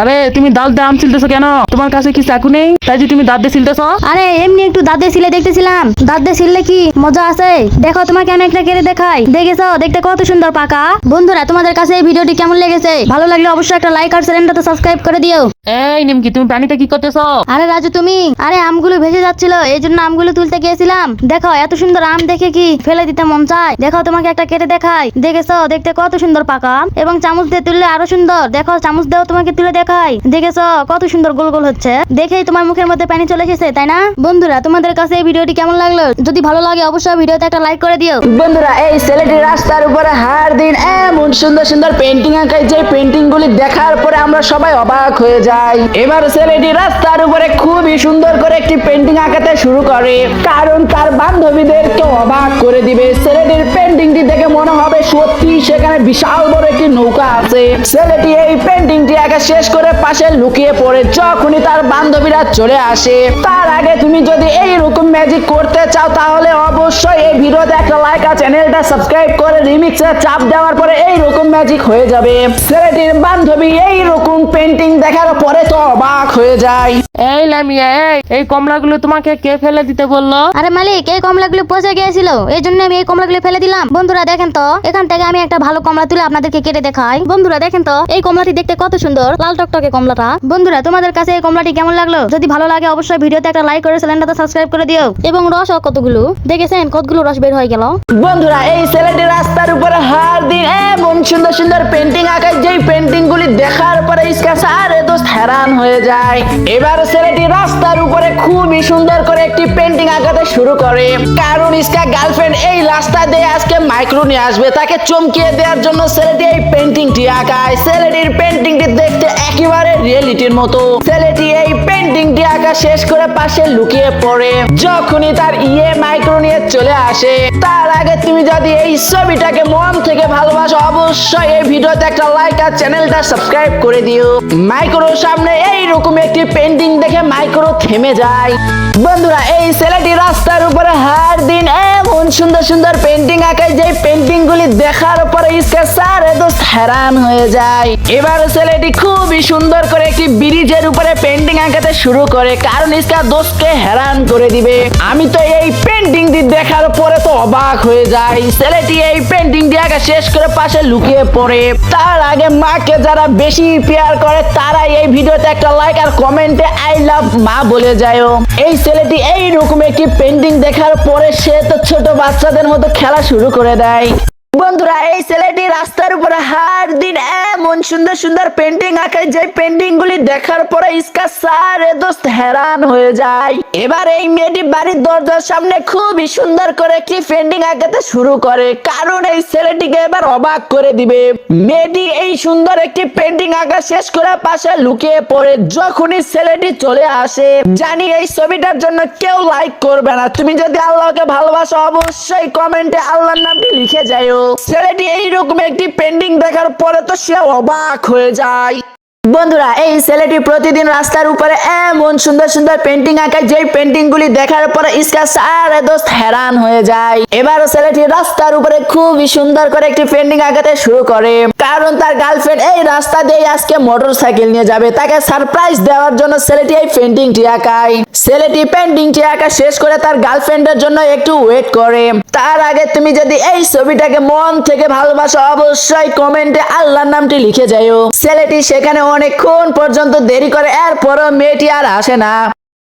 আরে তুমি দাঁত দিয়ে আম ছিলতেছো কেন? তোমার কাছে কি চাকু নেই? তাই যে তুমি দাঁত দিয়ে ছিলতেছো? আরে এমনি একটু দাঁত দিয়ে সিলে দেখতেছিলাম। দাঁত দিয়ে সিললে কি? মজা আছে। দেখো তোমাকে আমি একটা কেড়ে দেখাই। দেখেছ? দেখতে কত সুন্দর পাকা। বন্ধুরা তোমাদের কাছে এই ভিডিওটি কেমন লেগেছে? ভালো লাগলে অবশ্যই একটা লাইক আর চ্যানেলটাতে সাবস্ক্রাইব করে দিও। এই নিমকি তুমি পানিতে কি করতেছো? আরে রাজু তুমি? আরে আমগুলো ভেসে যাচ্ছিল। এই জন্য আমগুলো তুলতে গিয়েছিলাম। দেখো এত সুন্দর আম দেখে কি ফেলে দিতে মন চায়? দেখো তোমাকে একটা কেটে দেখাই। দেখেছ? দেখতে কত সুন্দর পাকা এবং চামচ দিয়ে তুললে আরও সুন্দর। দেখো চামচ দিয়েও তোমাকে তুলে দেখাই। দেখেছ? কত সুন্দর গোল গোল হচ্ছে। দেখেই তোমার মুখের মধ্যে পানি চলে এসেছে, তাই না? বন্ধুরা, তোমাদের কাছে এই ভিডিওটি কেমন লাগল? যদি ভালো লাগে, অবশ্যই ভিডিওতে একটা লাইক করে দিও। বন্ধুরা, এই ছেলেটি রাস্তার উপরে হার দিন, এমন সুন্দর সুন্দর পেন্টিং আঁকায়, যে পেন্টিং গুলি দেখার পরে আমরা সবাই অবাক হয়ে যাই। এবার ছেলেটি রাস্তার উপরে খুবই সুন্দর করে একটি পেন্টিং আঁকাতে শুরু করে, কারণ তার বান্ধবীদের বান্ধবীদেরকে অবাক করে দিবে। ছেলেটির পেন্টিংটি দেখে মনে হবে সত্যি সেখানে বিশাল বড় একটি নৌকা আছে। ছেলেটি এই পেন্টিংটি আঁকা শেষ করে পাশে লুকিয়ে পড়ে যখনই তার বান্ধবীরা চলে আসে। তার আগে তুমি যদি এই রকম ম্যাজিক করতে চাও তাহলে অবশ্যই এই ভিডিওতে একটা লাইক আর চ্যানেলটা সাবস্ক্রাইব করে রিমিক্সে চাপ দেওয়ার পরে এই রকম ম্যাজিক হয়ে যাবে। ছেলেটির বান্ধবী এই রকম পেন্টিং দেখার পরে তো অবাক হয়ে যায়। এই লামিয়া এই এই কমলাগুলো তোমাকে কে ফেলে দিতে বলল? আরে মালিক এই কমলাগুলো পচে গিয়েছিল। এই জন্য আমি এই কমলাগুলো ফেলে দিলাম। বন্ধুরা দেখেন তো এখান থেকে আমি একটা ভালো কমলা তুলে আপনাদেরকে কেটে দেখাই। বন্ধুরা দেখেন তো এই কমলাটি দেখতে কত সুন্দর। লাল টকটকে কমলাটা। বন্ধুরা, তোমাদের কাছে এই কমলাটি কেমন লাগল? যদি ভালো লাগে, অবশ্যই ভিডিওতে একটা লাইক করে চ্যানেলটাতে সাবস্ক্রাইব করে দিও। এবং রস কতগুলো? দেখেছেন কতগুলো রস বের হয়ে গেল? বন্ধুরা, এই ছেলেটি রাস্তার উপরে হার দিন এমন সুন্দর সুন্দর পেন্টিং আঁকায়, যেই পেন্টিং গুলি দেখার পরে ইসকা দোস্ত হেরান হয়ে যায়। এবার ছেলেটি রাস্তার উপরে খুবই সুন্দর করে একটি পেন্টিং আঁকাতে শুরু করে। কারণ ইসকা গার্লফ্রেন্ড এই রাস্তা দিয়ে আজকে মাইক্রো নিয়ে আসবে। তাকে চমকিয়ে দেওয়ার জন্য ছেলেটি এই পেন্টিংটি আঁকায়। ছেলেটির পেন্টিংটি দেখতে একেবারে রিয়েলিটির মতো। ছেলেটি এই পেন্টিংটি আঁকা শেষ করে পাশে লুকিয়ে পড়ে। যখনই তার ইয়ে মাইক্রো নিয়ে চলে আসে, তার আগে তুমি যদি এই ছবিটাকে মন থেকে ভালোবাসো, অবশ্যই এই ভিডিওতে একটা লাইক আর চ্যানেলটা সাবস্ক্রাইব করে দিও। মাইক্রোর সামনে এই রকম একটি পেন্টিং দেখে মাইক্রো থেমে যায়। বন্ধুরা, এই ছেলেটি রাস্তার উপরে হার দিন, এমন সুন্দর সুন্দর পেন্টিং আঁকায় যে পেন্টিং গুলি দেখার পরে ইসকে সারে দোস্ত হেরান হয়ে যায়। এবার ছেলেটি খুবই সুন্দর করে একটি ব্রিজের উপরে পেন্টিং আঁকাতে শুরু করে, কারণ ইসকা দোস্তকে হেরান করে দিবে। আমি তো এই পেন্টিংটি দেখার পরে তো অবাক হয়ে যাই ছেলেটি এই পেন্টিং দিয়ে শেষ করে পাশে লুকিয়ে পড়ে। তার আগে মাকে যারা বেশি পেয়ার করে তারা এই ভিডিওতে একটা লাইক আর কমেন্টে আই লাভ মা বলে যায়। এই ছেলেটি এই রকম একটি পেন্টিং দেখার পরে সে তো ছোট বাচ্চাদের মতো খেলা শুরু করে দেয়। বন্ধুরা, এই ছেলেটি রাস্তার উপরে হার দিন এমন সুন্দর সুন্দর সুন্দর পেন্টিং আঁকে যে পেন্টিং গুলি দেখার পরে ইসকা সারে দোস্ত হেরান হয়ে যায়। এবার এই মেয়েটি বাড়ির দরজার সামনে খুবই সুন্দর করে একটি পেন্টিং আঁকাতে শুরু করে, কারণ এই ছেলেটিকে এবার অবাক করে দিবে। মেয়েটি এই সুন্দর একটি পেন্টিং আঁকা শেষ করে পাশে লুকিয়ে পড়ে, যখনই ছেলেটি চলে আসে। জানি এই ছবিটার জন্য কেউ লাইক করবে না। তুমি যদি আল্লাহকে ভালোবাসো, অবশ্যই কমেন্টে আল্লাহর নামটি লিখে যাও ছেলেটি এইরকম একটি পেন্টিং দেখার পরে তো সে অবাক হয়ে যায়। বন্ধুরা, এই ছেলেটি প্রতিদিন রাস্তার উপরে এমন সুন্দর সুন্দর পেন্টিং আঁকায় যে পেন্টিং গুলি দেখার পরে ইসকা সারে দোস্ত হেরান হয়ে যায়। এবার ছেলেটি রাস্তার উপরে খুবই সুন্দর করে একটি পেন্টিং আঁকাতে শুরু করে। কারণ তার গার্লফ্রেন্ড এই রাস্তা দিয়ে আজকে মোটর সাইকেল নিয়ে যাবে। তাকে সারপ্রাইজ দেওয়ার জন্য ছেলেটি এই পেন্টিংটি আঁকায়। ছেলেটি পেন্টিংটি আঁকা শেষ করে তার গার্লফ্রেন্ডের জন্য একটু ওয়েট করে। তার আগে তুমি যদি এই ছবিটাকে মন থেকে ভালোবাসো, অবশ্যই কমেন্টে আল্লাহর নামটি লিখে যাও ছেলেটি সেখানে অনেকক্ষণ পর্যন্ত দেরি করে, এরপরও মেয়েটি আর আসে না।